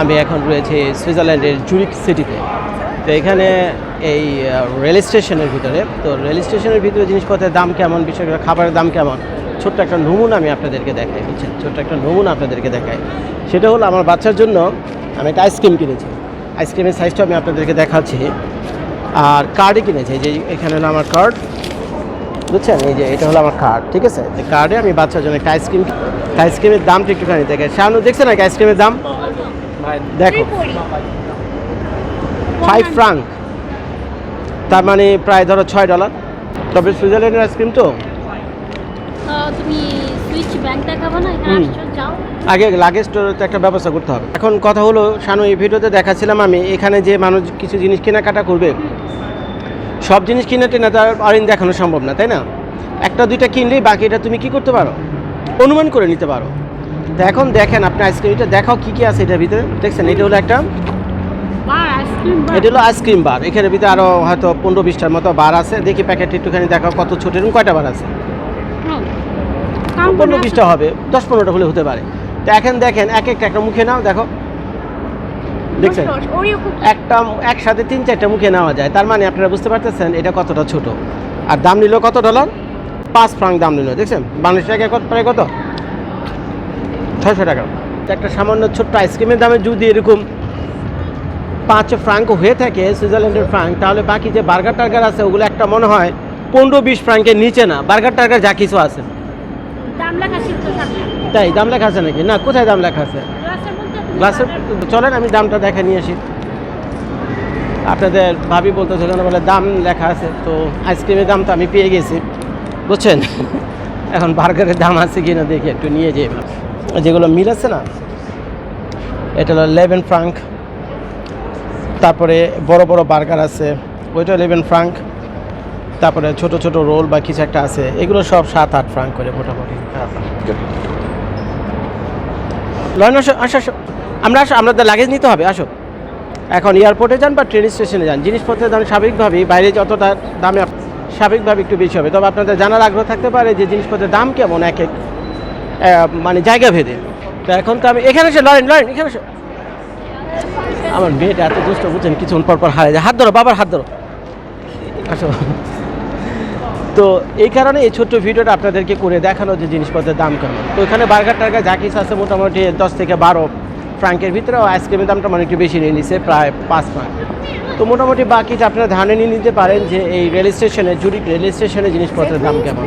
আমি এখন রয়েছে সুইজারল্যান্ডের জুরিক সিটিতে। তো এখানে এই রেল স্টেশনের ভিতরে, তো রেল স্টেশনের ভিতরে জিনিসপত্রের দাম কেমন বিশেষ করে খাবারের দাম কেমন, ছোট্ট একটা নমুনা আমি আপনাদেরকে দেখাই, বুঝছেন? ছোট্ট একটা নমুনা আপনাদেরকে দেখাই। সেটা হলো আমার বাচ্চার জন্য আমি একটা আইসক্রিম কিনেছি। আইসক্রিমের সাইজটা আমি আপনাদেরকে দেখাচ্ছি। আর কার্ডই কিনেছি যে এখানে হলো আমার কার্ড বুঝছেন? এই যে এটা হলো আমার কার্ড ঠিক আছে? কার্ডে আমি বাচ্চার জন্য একটা আইসক্রিম, আইসক্রিমের দামটা একটুখানি দেখে শাহানু দেখছে নাকি আইসক্রিমের দাম? দেখো। ফাইভ ফ্রাঙ্ক তার মানে প্রায় ধরো ছয় ডলার তবে সুইজারল্যান্ডের আইসক্রিম তো? আগে লাগেজ স্টোরের তো একটা ব্যবস্থা করতে হবে। এখন কথা হলো শানু এই ভিডিওতে দেখাচ্ছিলাম আমি এখানে যে মানুষ কিছু জিনিস কেনাকাটা করবে। সব জিনিস কিনে টেনে তার অরিন দেখানো সম্ভব না তাই না? একটা দুইটা কিনলেই বাকিটা তুমি কি করতে পারো? অনুমান করে নিতে পারো। তো এখন দেখেন আপনি আইসক্রিমটা দেখাও কী কী আছে এটার ভিতরে? দেখছেন এটা হলো একটা বার আইসক্রিম বার। এটা হলো আইসক্রিম বার এখানে ভিতরে আরও হয়তো পনেরো বিশটার মতো বার আছে। দেখি প্যাকেট একটুখানি দেখাও কত ছোট এরকম কয়টা বার আছে? পনেরো বিশটা হবে দশ পনেরোটা হলে হতে পারে। তো এখন দেখেন এক একটা একটা মুখে নাও দেখো। দেখছেন। একটা একসাথে তিন চারটা মুখে নেওয়া যায়। তার মানে আপনারা বুঝতে পারতেছেন এটা কতটা ছোট। আর দাম নিল কত ডলার? পাঁচ ফ্রাঙ্ক দাম নিল দেখছেন? বাংলাদেশ টাকা কত প্রায় কত? ছয়শো টাকা। তো একটা সামান্য ছোট্ট আইসক্রিমের দামে যদি এরকম পাঁচ ফ্রাঙ্ক হয়ে থাকে সুইজারল্যান্ডের ফ্রাঙ্ক তাহলে বাকি যে বার্গার টার্গার আছে ওগুলো একটা মনে হয় পনেরো বিশ ফ্রাঙ্কের নিচে না। বার্গার টার্গার যা কিছু আছে। দাম লেখা ছিল তাই দাম লেখা আছে নাকি? না কোথায় দাম লেখা আছে? গ্লাসের চলেন আমি দামটা দেখে নিয়ে আসি। আপনাদের ভাবি বলতে কেন বলে দাম লেখা আছে? তো আইসক্রিমের দাম তো আমি পেয়ে গেছি। বুঝছেন? এখন বার্গারের দাম আছে কি না দেখি একটু নিয়ে যাই যেগুলো মিল আছে না এটা হলো লেভেন ফ্রাঙ্ক তারপরে বড় বড় বার্গার আছে ওইটা লেভেন ফ্রাঙ্ক তারপরে ছোট ছোট রোল বা কিছু একটা আছে এগুলো সব সাত আট ফ্রাঙ্ক করে মোটামুটি। লয়ন আসো আসো আমরা আসো আমাদের লাগেজ নিতে হবে আসো। এখন এয়ারপোর্টে যান বা ট্রেন স্টেশনে যান জিনিসপত্রের দাম স্বাভাবিকভাবেই বাইরে যতটা দামে স্বাভাবিকভাবে একটু বেশি হবে। তবে আপনাদের জানার আগ্রহ থাকতে পারে যে জিনিসপত্রের দাম কেমন এক এক মানে জায়গা ভেদে। তো এখন তো আমি এখানে এসে, লরেন লরেন, এখানে এসো। আমার মেয়েটা এত দুষ্ট, বুঝছেন? কিছুক্ষণ পর পর হারে যায়। হাত ধরো, বাবার হাত ধরো। আসো। তো এই কারণে এই ছোট্ট ভিডিওটা আপনাদেরকে করে দেখানো যে জিনিসপত্রের দাম কেমন। তো এখানে বার্গার টার্গার যা কিছু আছে মোটামুটি দশ থেকে বারো ফ্রাঙ্কের ভিতরে আইসক্রিমের দামটা মানে একটু বেশি নিয়ে নিছে, প্রায় পাঁচ ফ্রাঙ্ক। তো মোটামুটি বাকিটা আপনারা ধানে নিয়ে নিতে পারেন যে এই রেল স্টেশনে, জুরিক রেল স্টেশনে জিনিসপত্রের দাম কেমন।